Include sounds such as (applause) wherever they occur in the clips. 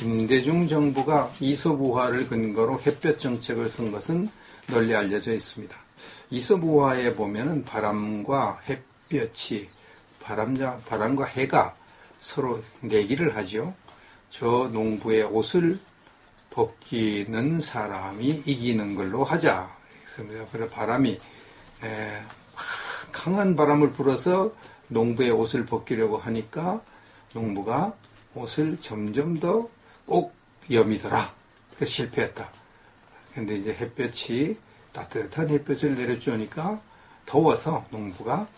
김대중 정부가 이서부화를 근거로 햇볕 정책을 쓴 것은 널리 알려져 있습니다. 이서부화에 보면은 바람과 햇볕이 바람자 바람과 해가 서로 내기를 하죠. 저 농부의 옷을 벗기는 사람이 이기는 걸로 하자. 그래서 바람이 에, 강한 바람을 불어서 농부의 옷을 벗기려고 하니까 농부가 옷을 점점 더 꼭 여미더라. 그래서 실패했다. 근데 이제 햇볕이 따뜻한 햇볕을 내려주니까 더워서 농부가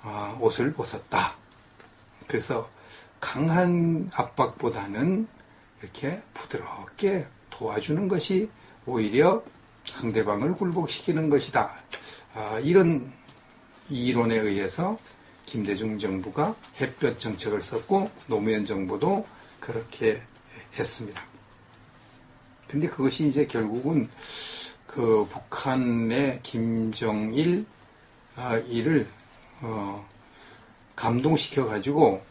아, 옷을 벗었다. 그래서 강한 압박보다는 이렇게 부드럽게 도와주는 것이 오히려 상대방을 굴복시키는 것이다. 아, 이런 이론에 의해서 김대중 정부가 햇볕 정책을 썼고 노무현 정부도 그렇게 했습니다. 근데 그것이 이제 결국은 그 북한의 김정일 아, 이를 어, 감동시켜 가지고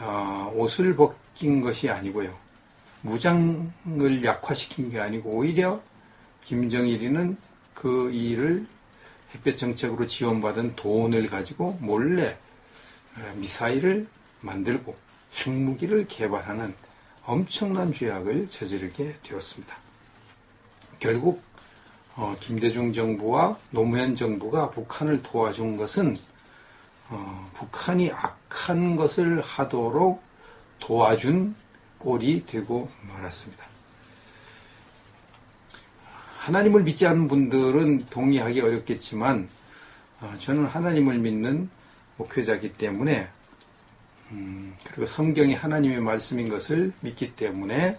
어, 옷을 벗긴 것이 아니고요. 무장을 약화시킨 게 아니고 오히려 김정일이는 그 일을 햇볕 정책으로 지원받은 돈을 가지고 몰래 미사일을 만들고 핵무기를 개발하는 엄청난 죄악을 저지르게 되었습니다. 결국 어, 김대중 정부와 노무현 정부가 북한을 도와준 것은 어, 북한이 악한 것을 하도록 도와준 꼴이 되고 말았습니다. 하나님을 믿지 않는 분들은 동의하기 어렵겠지만 어, 저는 하나님을 믿는 목회자이기 때문에 음, 그리고 성경이 하나님의 말씀인 것을 믿기 때문에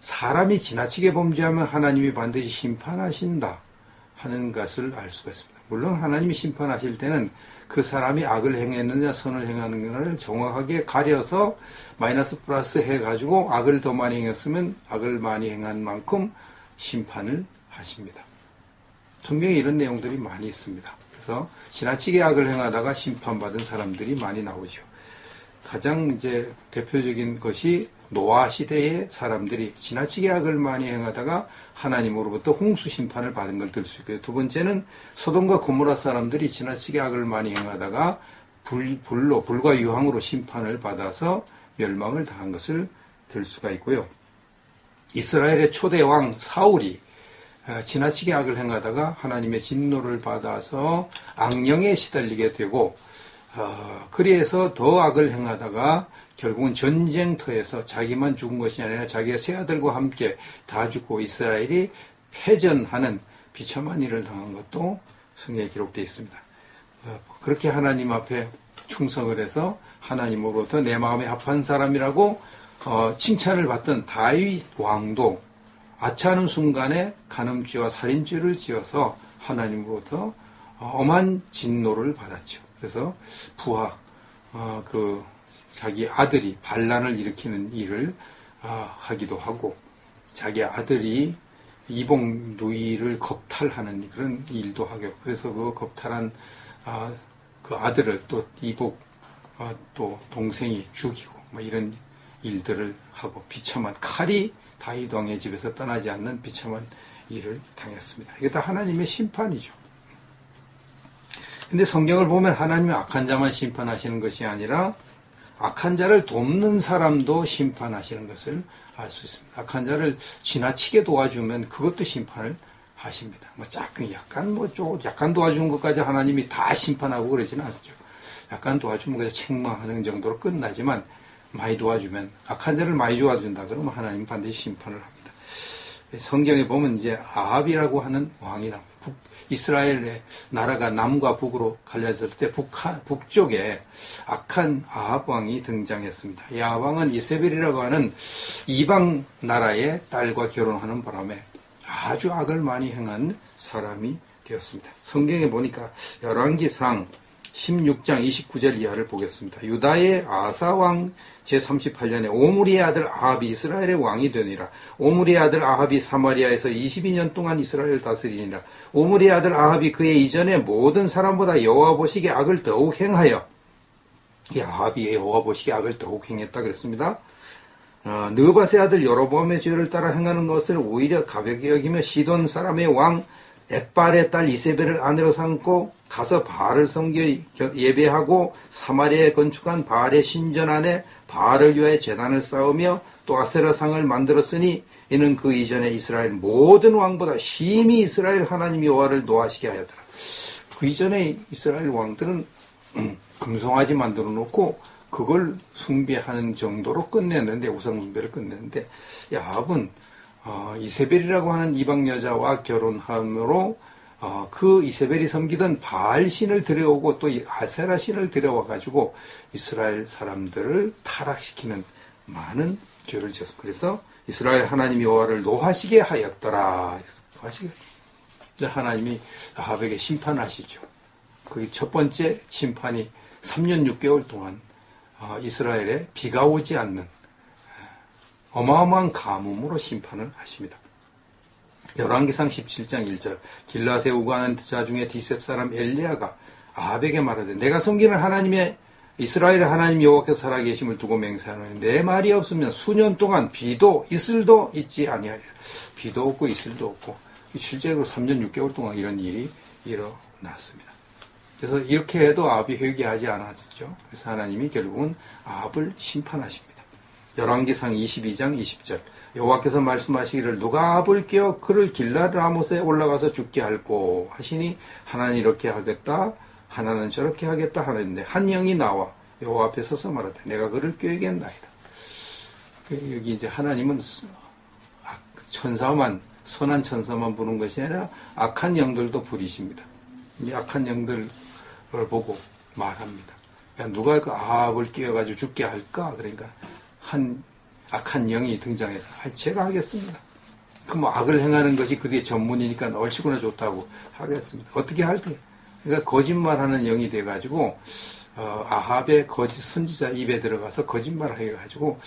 사람이 지나치게 범죄하면 하나님이 반드시 심판하신다 하는 것을 알 수가 있습니다. 물론 하나님이 심판하실 때는 그 사람이 악을 행했느냐 선을 행하는가를 정확하게 가려서 마이너스 플러스 해가지고 악을 더 많이 행했으면 악을 많이 행한 만큼 심판을 하십니다. 성경에 이런 내용들이 많이 있습니다. 그래서 지나치게 악을 행하다가 심판받은 사람들이 많이 나오죠. 가장 이제 대표적인 것이 노아 시대의 사람들이 지나치게 악을 많이 행하다가 하나님으로부터 홍수 심판을 받은 걸 들 수 있고요. 두 번째는 소돔과 고모라 사람들이 지나치게 악을 많이 행하다가 불, 불로 불과 유황으로 심판을 받아서 멸망을 당한 것을 들 수가 있고요. 이스라엘의 초대 왕 사울이 어, 지나치게 악을 행하다가 하나님의 진노를 받아서 악령에 시달리게 되고 어, 그리해서 더 악을 행하다가 결국은 전쟁터에서 자기만 죽은 것이 아니라 자기의 새 아들과 함께 다 죽고 이스라엘이 패전하는 비참한 일을 당한 것도 성경에 기록되어 있습니다. 어, 그렇게 하나님 앞에 충성을 해서 하나님으로부터 내 마음에 합한 사람이라고 어, 칭찬을 받던 다윗 왕도 아차하는 순간에 간음죄와 살인죄를 지어서 하나님으로부터 엄한 진노를 받았죠. 그래서 부하 그 자기 아들이 반란을 일으키는 일을 아, 하기도 하고 자기 아들이 이복 누이를 겁탈하는 그런 일도 하고 그래서 그 겁탈한 아, 그 아들을 또 이복 아, 또 동생이 죽이고 뭐 이런 일들을 하고 비참한 칼이 다윗 왕의 집에서 떠나지 않는 비참한 일을 당했습니다. 이게 다 하나님의 심판이죠. 근데 성경을 보면 하나님이 악한 자만 심판하시는 것이 아니라 악한 자를 돕는 사람도 심판하시는 것을 알 수 있습니다. 악한 자를 지나치게 도와주면 그것도 심판을 하십니다. 뭐 조금 약간 뭐좀 약간 도와주는 것까지 하나님이 다 심판하고 그러지는 않죠. 약간 도와주면 그냥 책망하는 정도로 끝나지만 많이 도와주면 악한 자를 많이 도와준다 그러면 하나님 반드시 심판을 합니다. 성경에 보면 이제 아합이라고 하는 왕이 나옵니다. 이스라엘의 나라가 남과 북으로 갈려졌을 때 북한, 북쪽에 악한 아합 왕이 등장했습니다. 이 아합 왕은 이세벨이라고 하는 이방 나라의 딸과 결혼하는 바람에 아주 악을 많이 행한 사람이 되었습니다. 성경에 보니까 열왕기상 16장 29절 이하를 보겠습니다. 유다의 아사왕 제38년에 오므리의 아들 아합이 이스라엘의 왕이 되니라. 오므리의 아들 아합이 사마리아에서 22년 동안 이스라엘을 다스리니라. 오므리의 아들 아합이 그의 이전에 모든 사람보다 여호와 보시기에 악을 더욱 행하여 이 아합이 여호와 보시기에 악을 더욱 행했다 그랬습니다. 어, 느바세 아들 여로보암의 죄를 따라 행하는 것을 오히려 가볍게 여기며 시돈 사람의 왕 엣발의 딸 이세벨을 아내로 삼고 가서 바알을 섬겨 예배하고 사마리아에 건축한 바알의 신전 안에 바알을 위하여 재단을 쌓으며 또 아세라상을 만들었으니 이는 그 이전에 이스라엘 모든 왕보다 심히 이스라엘 하나님 여호와를 노하시게 하였더라. 그 이전에 이스라엘 왕들은 (clears throat) 금송아지 만들어 놓고 그걸 숭배하는 정도로 끝냈는데 우상 숭배를 끝냈는데 야합은 어, 이세벨이라고 하는 이방 여자와 결혼함으로 어, 그 이세벨이 섬기던 바알 신을 들여오고 또 아세라 신을 들여와 가지고 이스라엘 사람들을 타락시키는 많은 죄를 지었습니다. 그래서 이스라엘 하나님 여호와를 노하시게 하였더라. 노하시게. 하나님이 아합에게 심판하시죠. 그게 첫 번째 심판이 3년 6개월 동안 어, 이스라엘에 비가 오지 않는 어마어마한 가뭄으로 심판을 하십니다. 열왕기상 17장 1절 길라세 우가하는 자 중에 디셉 사람 엘리야가 아합에게 말하되 내가 섬기는 하나님의 이스라엘의 하나님 여호와께서 살아계심을 두고 맹세하노니 내 말이 없으면 수년 동안 비도 이슬도 있지 아니하리라. 비도 없고 이슬도 없고 실제로 3년 6개월 동안 이런 일이 일어났습니다. 그래서 이렇게 해도 아합이 회개하지 않았죠. 그래서 하나님이 결국은 아합을 심판하십니다. 열왕기상 22장 20절 여호와께서 말씀하시기를 누가 아합을 깨어 그를 길라 라못에 올라가서 죽게 할꼬 하시니 하나님 이렇게 하겠다 하나는 저렇게 하겠다 하는데 한 영이 나와 여호와 앞에 서서 말하되 내가 그를 꾀겠나이다. 그 여기 이제 하나님은 천사만 선한 천사만 부는 것이 아니라 악한 영들도 부리십니다. 이 악한 영들을 보고 말합니다. 야, 누가 그 아합을 끼워가지고 죽게 할까? 그러니까 한 악한 영이 등장해서 아, 제가 하겠습니다. 그 뭐 악을 행하는 것이 그게 전문이니까 얼씨구나 좋다고 하겠습니다. 어떻게 할까? 그러니까 거짓말하는 영이 돼가지고 어, 아합의 거짓 선지자 입에 들어가서 거짓말을 해가지고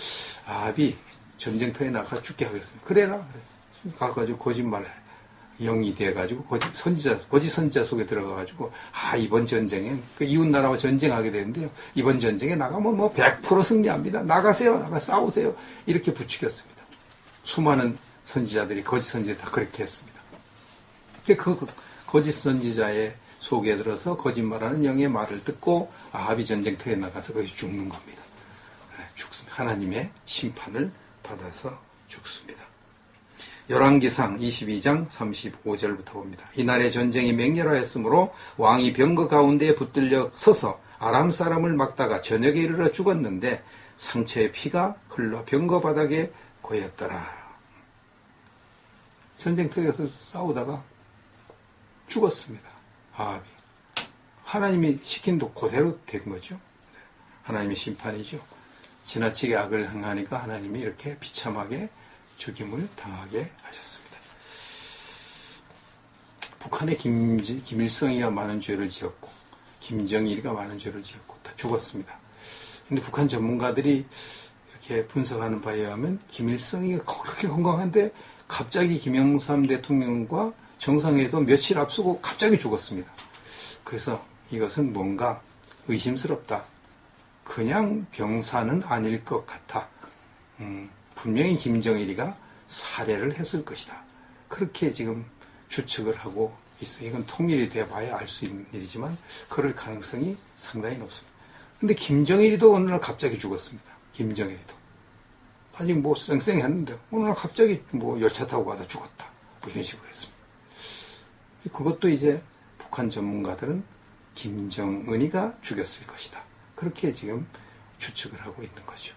아합이 전쟁터에 나가 죽게 하겠습니다. 그래라. 가가지고 거짓말 영이 돼가지고 거짓 선지자 거짓 선지자 속에 들어가가지고 아 이번 전쟁엔 그 이웃 나라와 전쟁하게 되는데요. 이번 전쟁에 나가면 뭐 100% 승리합니다. 나가세요, 나가 싸우세요. 이렇게 부추겼습니다. 수많은 선지자들이 거짓 선지자 다 그렇게 했습니다. 그 거짓 선지자의 속에 들어서 거짓말하는 영의 말을 듣고 아합이 전쟁터에 나가서 거기 죽는 겁니다. 네, 죽습니다. 하나님의 심판을 받아서 죽습니다. 열왕기상 22장 35절부터 봅니다. 이날의 전쟁이 맹렬하였으므로 왕이 병거 가운데에 붙들려 서서 아람 사람을 막다가 저녁에 이르러 죽었는데 상처의 피가 흘러 병거 바닥에 고였더라. 전쟁터에서 싸우다가 죽었습니다. 아합이. 하나님이 시킨 도 그대로 된 거죠. 하나님의 심판이죠. 지나치게 악을 행하니까 하나님이 이렇게 비참하게 죽임을 당하게 하셨습니다. 북한의 김지, 김일성이가 많은 죄를 지었고 김정일이가 많은 죄를 지었고 다 죽었습니다. 근데 북한 전문가들이 이렇게 분석하는 바에 의하면 김일성이가 그렇게 건강한데 갑자기 김영삼 대통령과 정상회도 며칠 앞서고 갑자기 죽었습니다. 그래서 이것은 뭔가 의심스럽다. 그냥 병사는 아닐 것 같아. 음, 분명히 김정일이가 살해를 했을 것이다. 그렇게 지금 추측을 하고 있어요. 이건 통일이 돼봐야 알 수 있는 일이지만 그럴 가능성이 상당히 높습니다. 근데 김정일이도 어느 날 갑자기 죽었습니다. 김정일이도. 아직 뭐 쌩쌩했는데 어느 날 갑자기 뭐 열차 타고 가다 죽었다. 뭐 이런 식으로 했습니다. 그것도 이제 북한 전문가들은 김정은이가 죽였을 것이다. 그렇게 지금 추측을 하고 있는 거죠.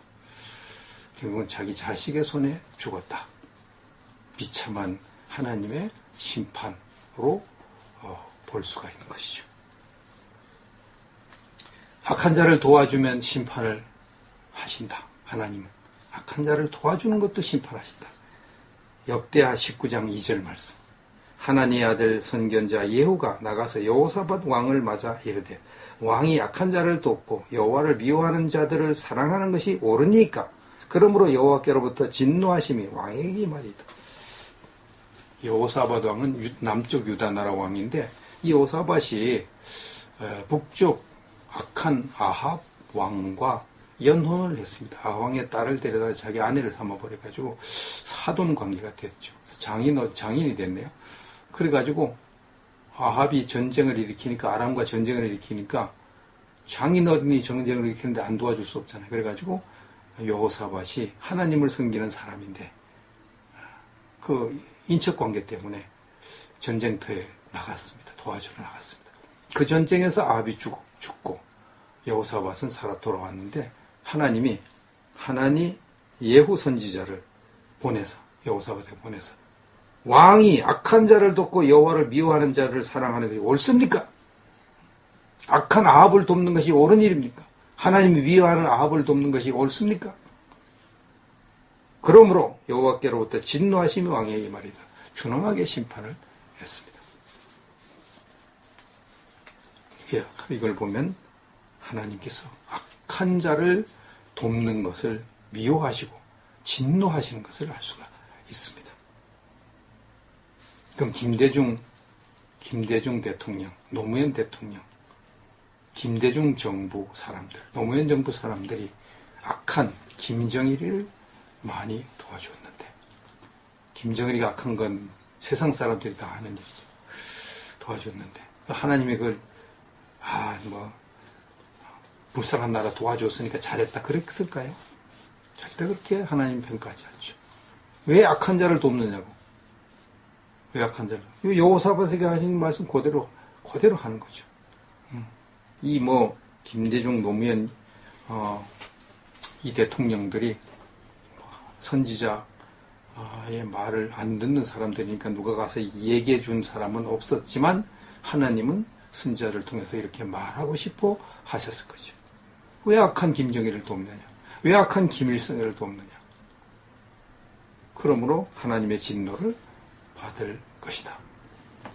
결국은 자기 자식의 손에 죽었다. 비참한 하나님의 심판으로 어, 볼 수가 있는 것이죠. 악한 자를 도와주면 심판을 하신다. 하나님은. 악한 자를 도와주는 것도 심판하신다. 역대하 19장 2절 말씀. 하나님의 아들 선견자 예후가 나가서 여호사밧 왕을 맞아 이르되 왕이 악한 자를 돕고 여호와를 미워하는 자들을 사랑하는 것이 옳으니까 그러므로 여호와께로부터 진노하심이 왕에게 임하리다. 여호사밧 왕은 남쪽 유다 나라 왕인데 이 여호사밧이 북쪽 악한 아합 왕과 연혼을 했습니다. 아왕의 딸을 데려다 자기 아내를 삼아버려가지고 사돈 관계가 됐죠. 장인, 장인이 됐네요. 그래가지고 아합이 전쟁을 일으키니까, 아람과 전쟁을 일으키니까 장인어른이 전쟁을 일으키는데 안 도와줄 수 없잖아요. 그래가지고 여호사밭이 하나님을 섬기는 사람인데 그 인척 관계 때문에 전쟁터에 나갔습니다. 도와주러 나갔습니다. 그 전쟁에서 아합이 죽, 죽고 여호사밭은 살아 돌아왔는데 하나님이 하나님 예후 선지자를 보내서 여호사밭에 보내서 왕이 악한 자를 돕고 여호와를 미워하는 자를 사랑하는 것이 옳습니까? 악한 아합을 돕는 것이 옳은 일입니까? 하나님이 미워하는 아합을 돕는 것이 옳습니까? 그러므로 여호와께로부터 진노하심이 왕에게 말이다. 준엄하게 심판을 했습니다. 예, 이걸 보면 하나님께서 악한 자를 돕는 것을 미워하시고 진노하시는 것을 알 수가 있습니다. 그럼 김대중, 김대중 대통령, 노무현 대통령, 김대중 정부 사람들, 노무현 정부 사람들이 악한 김정일을 많이 도와주었는데, 김정일이가 악한 건 세상 사람들이 다 아는 일이죠. 도와줬는데, 하나님이 그걸, 아, 뭐, 불쌍한 나라 도와줬으니까 잘했다. 그랬을까요? 절대 그렇게 하나님 평가하지 않죠. 왜 악한 자를 돕느냐고. 왜 악한 자를. 여호사바세가 하신 말씀 그대로, 그대로 하는 거죠. 음. 이뭐 김대중 노무현 어, 이 대통령들이 선지자의 말을 안 듣는 사람들이니까 누가 가서 얘기해 준 사람은 없었지만 하나님은 선지자를 통해서 이렇게 말하고 싶어 하셨을 거죠. 왜 악한 김정일을 돕느냐? 왜 악한 김일성을 돕느냐? 그러므로 하나님의 진노를 받을 것이다.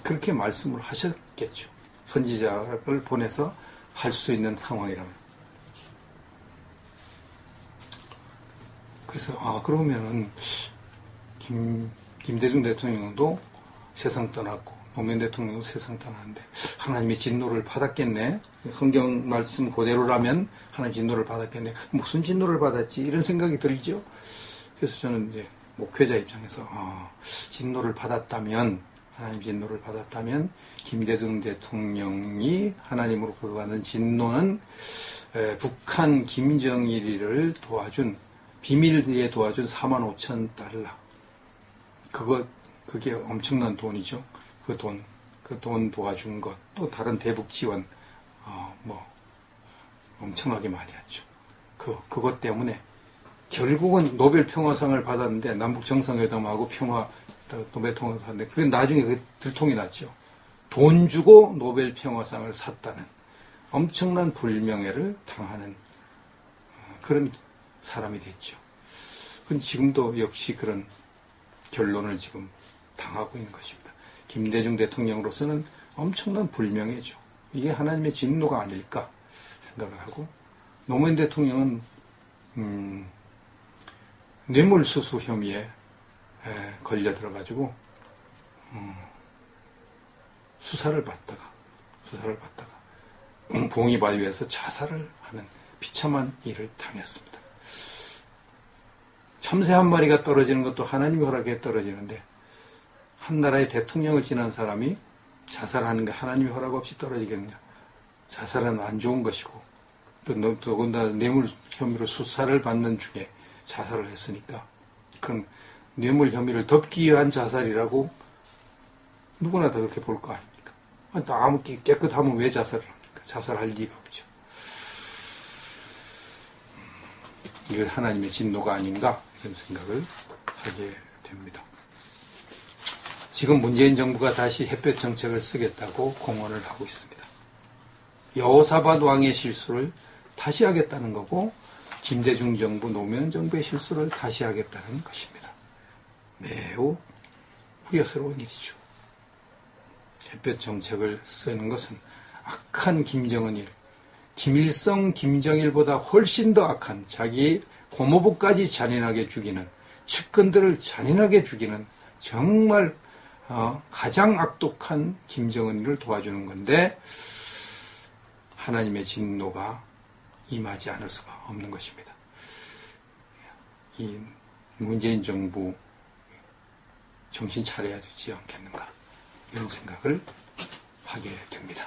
그렇게 말씀을 하셨겠죠. 선지자를 보내서 할 수 있는 상황이라면. 그래서, 아, 그러면은, 김, 김대중 대통령도 세상 떠났고, 노무현 대통령도 세상 떠났는데, 하나님의 진노를 받았겠네? 성경 말씀 그대로라면 하나님 진노를 받았겠네. 무슨 진노를 받았지? 이런 생각이 들죠. 그래서 저는 이제 목회자 입장에서 어, 진노를 받았다면 하나님 진노를 받았다면 김대중 대통령이 하나님으로 받는 진노는 에, 북한 김정일이를 도와준 비밀리에 도와준 4만 5천 달러 그거 그게 엄청난 돈이죠. 그 돈, 그 돈 도와준 것, 또 다른 대북 지원, 어, 뭐 엄청나게 많이 했죠. 그, 그것 때문에 결국은 노벨 평화상을 받았는데 남북 정상회담하고 평화 노벨 평화상 샀는데 그게 나중에 그 들통이 났죠. 돈 주고 노벨 평화상을 샀다는 엄청난 불명예를 당하는 어, 그런 사람이 됐죠. 근데 지금도 역시 그런 결론을 지금 당하고 있는 것입니다. 김대중 대통령으로서는 엄청난 불명예죠. 이게 하나님의 진노가 아닐까 생각을 하고 노무현 대통령은 음, 뇌물수수 혐의에 에, 걸려 들어가지고 음, 수사를 받다가 수사를 받다가 봉이바위에서 자살을 하는 비참한 일을 당했습니다. 참새 한 마리가 떨어지는 것도 하나님이 허락해 떨어지는데 한 나라의 대통령을 지난 사람이 자살하는 게 하나님이 허락 없이 떨어지겠느냐? 자살은 안 좋은 것이고 또 더군다나 뇌물 혐의로 수사를 받는 중에 자살을 했으니까 그건 뇌물 혐의를 덮기 위한 자살이라고 누구나 다 그렇게 볼 거 아닙니까? 아무 깨끗하면 왜 자살을 합니까? 자살할 리가 없죠. 이거 하나님의 진노가 아닌가 이런 생각을 하게 됩니다. 지금 문재인 정부가 다시 햇볕 정책을 쓰겠다고 공언을 하고 있습니다. 여호사밧 왕의 실수를 다시 하겠다는 거고 김대중 정부, 노무현 정부의 실수를 다시 하겠다는 것입니다. 매우 우려스러운 일이죠. 햇볕 정책을 쓰는 것은 악한 김정은일, 김일성, 김정일보다 훨씬 더 악한 자기 고모부까지 잔인하게 죽이는 측근들을 잔인하게 죽이는 정말 어, 가장 악독한 김정은을 도와주는 건데 하나님의 진노가 임하지 않을 수가 없는 것입니다. 이 문재인 정부 정신 차려야 되지 않겠는가 이런 생각을 하게 됩니다.